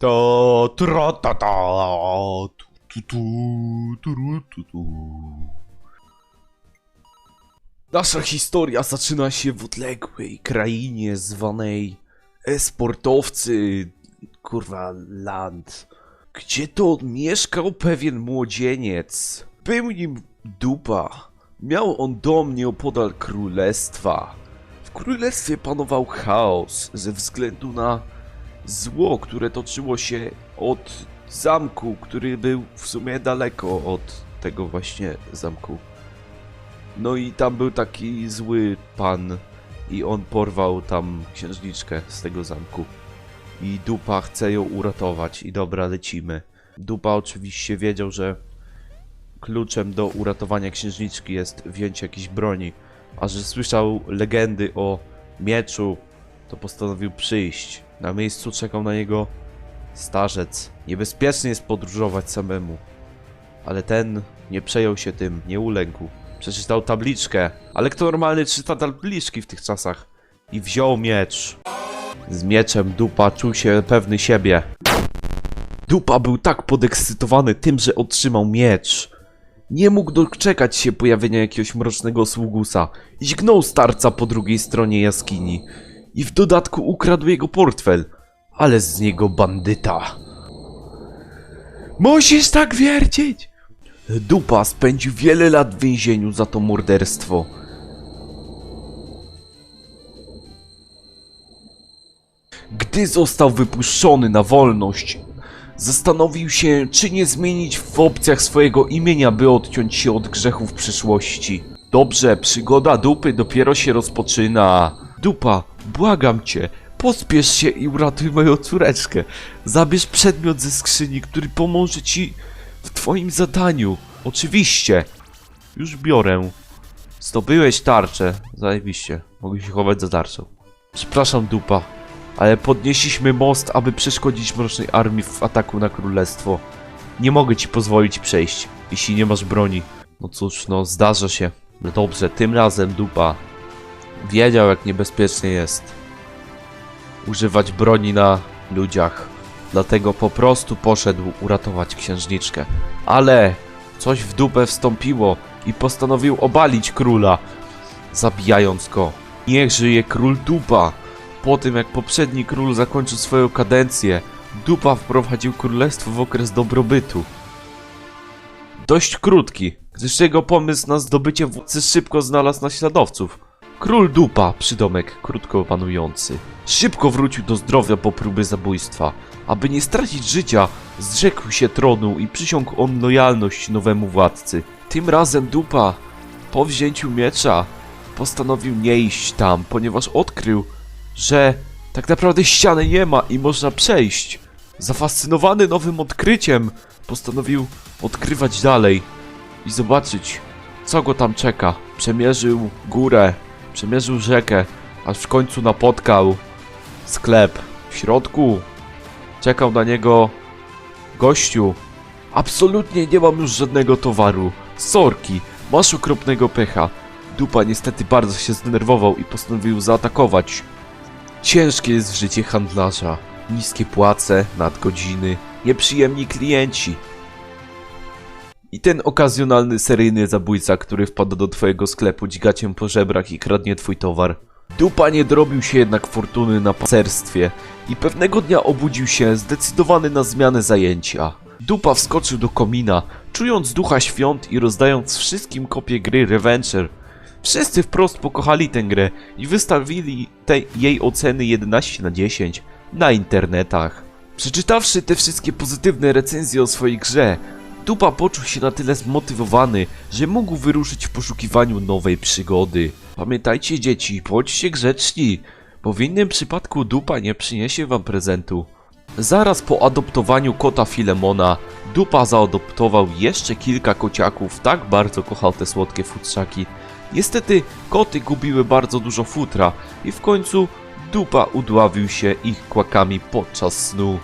To tra ta ta tu tu tu tu tu. Nasza historia zaczyna się w odległej krainie zwanej Esportowcy, kurwa, land, gdzie to mieszkał pewien młodzieniec. Był nim dupa. Miał on dom nieopodal królestwa. W królestwie panował chaos ze względu na zło, które toczyło się od zamku, który był w sumie daleko od tego właśnie zamku. No i tam był taki zły pan i on porwał tam księżniczkę z tego zamku. I Dupa chce ją uratować i dobra, lecimy. Dupa oczywiście wiedział, że kluczem do uratowania księżniczki jest wzięcie jakiejś broni, a że słyszał legendy o mieczu, to postanowił przyjść. Na miejscu czekał na niego starzec. Niebezpiecznie jest podróżować samemu. Ale ten nie przejął się tym, nie uległ. Przeczytał tabliczkę. Ale kto normalny czyta tabliczki w tych czasach? I wziął miecz. Z mieczem Dupa czuł się pewny siebie. Dupa był tak podekscytowany tym, że otrzymał miecz. Nie mógł doczekać się pojawienia jakiegoś mrocznego sługusa i dźgnął starca po drugiej stronie jaskini. I w dodatku ukradł jego portfel. Ale z niego bandyta. Musisz tak wiercić! Dupa spędził wiele lat w więzieniu za to morderstwo. Gdy został wypuszczony na wolność, zastanowił się, czy nie zmienić w opcjach swojego imienia, by odciąć się od grzechów przyszłości. Dobrze, przygoda dupy dopiero się rozpoczyna. Dupa, błagam cię, pospiesz się i uratuj moją córeczkę. Zabierz przedmiot ze skrzyni, który pomoże ci w twoim zadaniu. Oczywiście. Już biorę. Zdobyłeś tarczę. Zajebiście. Mogę się chować za tarczą. Przepraszam, dupa, ale podnieśliśmy most, aby przeszkodzić mrocznej armii w ataku na królestwo. Nie mogę ci pozwolić przejść, jeśli nie masz broni. No cóż, no zdarza się. No dobrze, tym razem dupa wiedział jak niebezpiecznie jest używać broni na ludziach. Dlatego po prostu poszedł uratować księżniczkę. Ale coś w dupę wstąpiło i postanowił obalić króla, zabijając go. Niech żyje król dupa! Po tym jak poprzedni król zakończył swoją kadencję, dupa wprowadził królestwo w okres dobrobytu. Dość krótki, gdyż jego pomysł na zdobycie władzy szybko znalazł naśladowców. Król dupa, przydomek krótko panujący, szybko wrócił do zdrowia po próbie zabójstwa. Aby nie stracić życia, zrzekł się tronu i przysiągł on lojalność nowemu władcy. Tym razem dupa, po wzięciu miecza, postanowił nie iść tam, ponieważ odkrył, że tak naprawdę ściany nie ma i można przejść. Zafascynowany nowym odkryciem, postanowił odkrywać dalej i zobaczyć, co go tam czeka. Przemierzył górę, przemierzył rzekę, aż w końcu napotkał sklep. W środku czekał na niego gościu. Absolutnie nie mam już żadnego towaru. Sorki, masz okropnego pecha. Dupa niestety bardzo się zdenerwował i postanowił zaatakować. Ciężkie jest życie handlarza. Niskie płace, nadgodziny, nieprzyjemni klienci. I ten okazjonalny seryjny zabójca, który wpada do twojego sklepu, dźga cię po żebrach i kradnie twój towar. Dupa nie dorobił się jednak fortuny na pacerstwie i pewnego dnia obudził się zdecydowany na zmianę zajęcia. Dupa wskoczył do komina, czując ducha świąt i rozdając wszystkim kopię gry Reventure. Wszyscy wprost pokochali tę grę i wystawili jej oceny 11 na 10 na internetach. Przeczytawszy te wszystkie pozytywne recenzje o swojej grze, Dupa poczuł się na tyle zmotywowany, że mógł wyruszyć w poszukiwaniu nowej przygody. Pamiętajcie dzieci, bądźcie grzeczni, bo w innym przypadku Dupa nie przyniesie wam prezentu. Zaraz po adoptowaniu kota Filemona, Dupa zaadoptował jeszcze kilka kociaków, tak bardzo kochał te słodkie futrzaki. Niestety koty gubiły bardzo dużo futra i w końcu Dupa udławił się ich kłakami podczas snu.